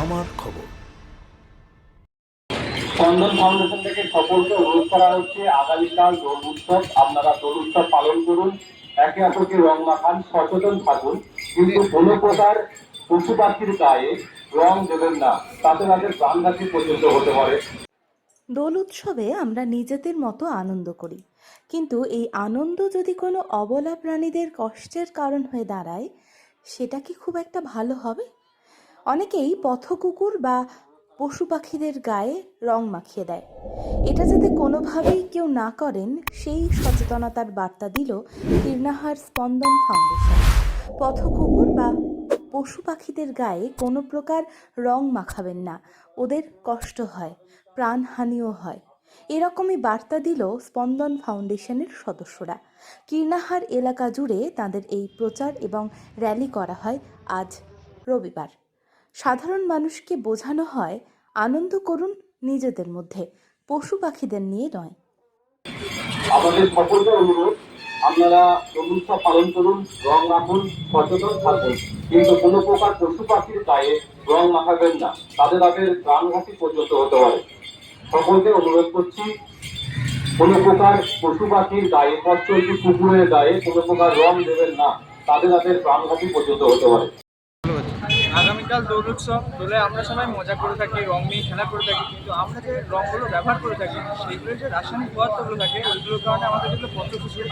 আমার খবর। স্পন্দন ফাউন্ডেশন থেকে সকলকে অনুরোধ করা হচ্ছে আগামীকাল দোল উৎসব আপনারা দোল উৎসব পালন করুন একে অপরকে রং মাখান সচেতন থাকুন কিন্তু কোনো প্রকার পশু পাখির গায়ে রং দেবেন না তাতে তাদের প্রাণঘাতী পর্যন্ত হতে পারে। দোল উৎসবে আমরা নিজেদের মতো আনন্দ করি কিন্তু এই আনন্দ যদি কোনো অবলা প্রাণীদের কষ্টের কারণ হয়ে দাঁড়ায় সেটা কি খুব একটা ভালো হবে? অনেকেই পথকুকুর বা পশু পাখিদের গায়ে রং মাখিয়ে দেয়। এটা যাতে কোনোভাবেই কেউ না করেন, সেই সচেতনতার বার্তা দিল কীর্ণাহার স্পন্দন ফাউন্ডেশন। পথকুকুর বা পশু পাখিদের গায়ে কোনো প্রকার রং মাখাবেন না, ওদের কষ্ট হয়, প্রাণহানিও হয়। এরকমই বার্তা দিল স্পন্দন ফাউন্ডেশনের সদস্যরা। কীর্ণাহার এলাকা জুড়ে তাদের এই প্রচার এবং র্যালি করা হয় আজ রবিবার। সাধারণ মানুষকে বোঝানো হয়, আনন্দ করুন নিজেদের মধ্যে, পশু পাখিদের নিয়ে নয়। আমাদের সকলকে অনুরোধ, আপনারা উৎসব পালন করুন, রং মাখুন সচেতন থাকুন। কিন্তু কোনো প্রকার পশু পাখির গায়ে রং মাখাবেন না, তাদের তাদের প্রাণঘাতী পর্যন্ত হতে পারে। সকলকে অনুরোধ করছি, কোনো প্রকার পশু পাখির গায়ে পথ চলতি কুকুরের গায়ে কোনো প্রকার রং দেবেন না, তাদের তাদের প্রাণঘাতী পর্যন্ত হতে পারে। আগামীকাল দোল উৎসব, দোলে আমরা সবাই মজা করে থাকি, রং নিয়ে খেলা করে থাকি, কিন্তু আমরা যে রঙগুলো ব্যবহার করে থাকি সেইগুলো যে রাসায়নিক পদার্থগুলো থাকে, ওইগুলোর কারণে আমাদের পশু শিশুর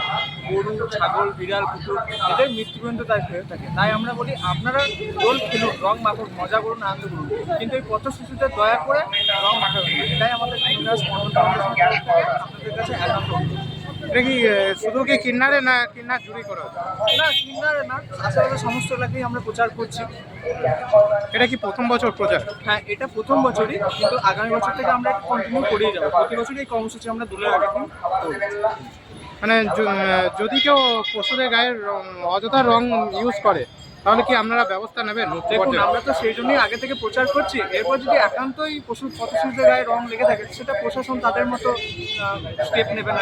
গরু, ছাগল, বিড়াল, কুকুর, এদের মৃত্যু পর্যন্ত তাই হয়ে থাকে। তাই আমরা বলি, আপনারা দোল খেলুন, রং মাখুন, মজা করুন, আনন্দ করুন। কিন্তু এই পথ শিশুদের দয়া করে রং মাখাবেন এটাই আমাদের আপনাদের কাছে অনুরোধ। এটা কি শুধু কি কিন্নারে না কিন্নার জুড়ি করা? না কিন্নারে না আশেপাশে সমস্ত এলাকায় আমরা প্রচার করছি। এটা কি প্রথম বছর প্রচার? হ্যাঁ এটা প্রথম বছরই কিন্তু আগামী বছর থেকে আমরা কন্টিনিউ করেই যাব। প্রতি বছরই এই কর্মসূচি আমরা আগে মানে যদি কেউ পশুদের গায়ের অযথা রং ইউজ করে তাহলে কি আপনারা ব্যবস্থা নেবেন? দেখুন আমরা তো সেই জন্যই আগে থেকে প্রচার করছি। এরপর যদি একান্তই পশু পথশিল্পের গায়ে রং লেগে থাকে সেটা প্রশাসন তাদের মতো স্টেপ নেবে না।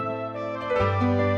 you